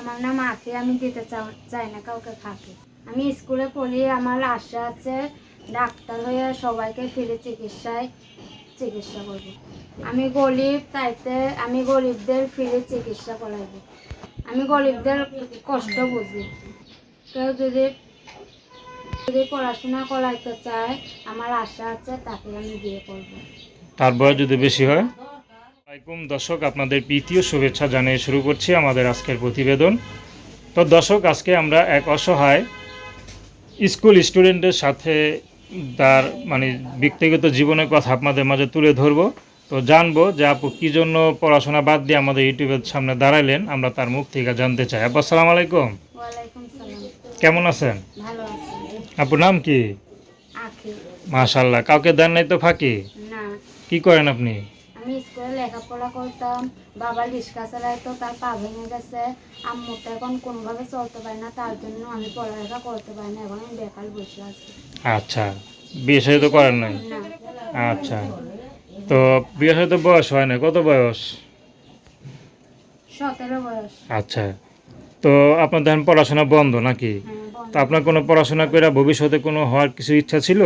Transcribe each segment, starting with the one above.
আমার নাম আখি আমি দিতে চাই না কাউকে ফাঁকি আমি স্কুলে পড়ি, আমার আশা আছে ডাক্তার হয়ে সবাইকে ফিরে চিকিৎসায় চিকিৎসা করব। আমি গরিব, তাইতে আমি গরিবদের ফিরে চিকিৎসা করাইব। আমি গরিবদের কষ্ট বুঝি। কেউ যদি যদি পড়াশোনা করাইতে চায়, আমার আশা আছে তাকে আমি বিয়ে করব। তার বয়স যদি বেশি হয়? আসসালামাইকুম দর্শক আপনাদের প্রীতীয় শুভেচ্ছা জানিয়ে শুরু করছি আমাদের আজকের প্রতিবেদন। তো দর্শক আজকে আমরা এক অসহায় স্কুল স্টুডেন্টের সাথে তার মানে ব্যক্তিগত জীবনের কথা আপনাদের মাঝে তুলে ধরবো। তো জানব যে আপু কী জন্য পড়াশোনা বাদ দিয়ে আমাদের ইউটিউবের সামনে দাঁড়াইলেন আমরা তার মুখ থেকে জানতে চাই। আপু আসসালামু আলাইকুম। কেমন আছেন? আপুর নাম কি? মাশাল্লাহ কাউকে দেন নাই তো ফাঁকি? কি করেন আপনি? আমি স্কুলে লেখাপড়া করতাম বাবা রিক্সা চালাইতো তার পা ভেঙে গেছে। আম্মু তো এখন কোনোভাবে চলতে পারে না তার জন্য আমি পড়ালেখা করতে পারি না এখন আমি বেকার বসে আছি। আচ্ছা বিয়ে তো করেন নাই? আচ্ছা তো বিয়ে সাথে বয়স হয় না কত বয়স? সতেরো বয়স। আচ্ছা তো আপনার ধরেন পড়াশোনা বন্ধ নাকি? হ্যাঁ তো আপনার কোনো পড়াশোনা করে ভবিষ্যতে কোনো হওয়ার কিছু ইচ্ছা ছিল?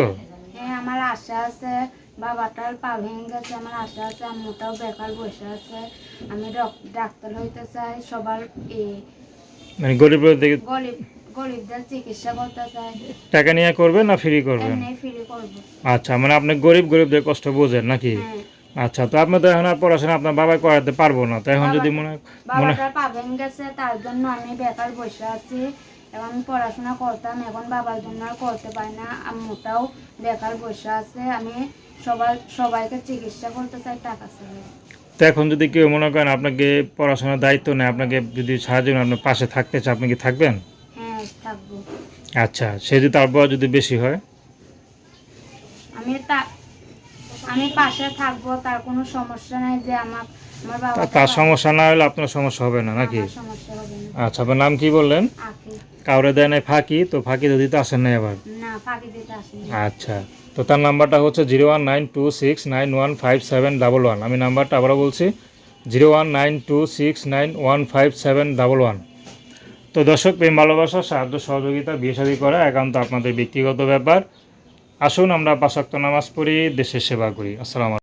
হ্যাঁ আমার আশা আছে। বাবাটার পা ভেঙে গেছে আমার আশা আছে আম্মুটাও বেকার বসে আছে আমি ডাক্তার হইতে চাই সবার এ মানে গরিবের গরিব গরিবদের চিকিৎসা করতে চাই। টাকা নিয়ে করবেন না ফ্রি করবেন ফ্রি করব। আচ্ছা মানে আপনি গরিব গরিবদের কষ্ট বোঝেন নাকি? হ্যাঁ। আচ্ছা তো আপনি তো এখন আর পড়াশোনা আপনার বাবা করাতে পারব না তো এখন যদি মনে মনে গেছে তার জন্য আমি বেকার বসে আছি। এখন আমি পড়াশোনা করতাম। এখন বাবার জন্য আর করতে পারি না। আম্মুটাও বেকার বসে আছে। আমি সবাই সবাইকে চিকিৎসা করতে চাই টাকা চাই তো এখন যদি কেউ মনে করেন আপনাকে পড়াশোনার দায়িত্ব নেয় আপনাকে যদি সাহায্য আপনার পাশে থাকতে চায় আপনি কি থাকবেন? হ্যাঁ থাকব। আচ্ছা সে যদি তার বয়স যদি বেশি হয়? আমি তা আমি পাশে থাকব তার কোনো সমস্যা নাই যে আমার আমার বাবা তার সমস্যা না হলে আপনার সমস্যা হবে না নাকি? সমস্যা হবে না। আচ্ছা আপনার নাম কি বললেন? কাউরে দেয় নাই ফাঁকি তো ফাঁকি তো দিতে আসেন নাই আসেনি আচ্ছা তো তার নাম্বারটা হচ্ছে zero one nine two six nine one five seven double one. আমি নাম্বারটা আবারও বলছি zero one nine two six nine one five seven double one. তো দর্শক প্রেম ভালোবাসা সাহায্য সহযোগিতা বিয়ে শাদী করা একান্ত আপনাদের ব্যক্তিগত ব্যাপার। আসুন আমরা পাশাক্ত নামাজ পড়ি দেশের সেবা করি। আসসালাম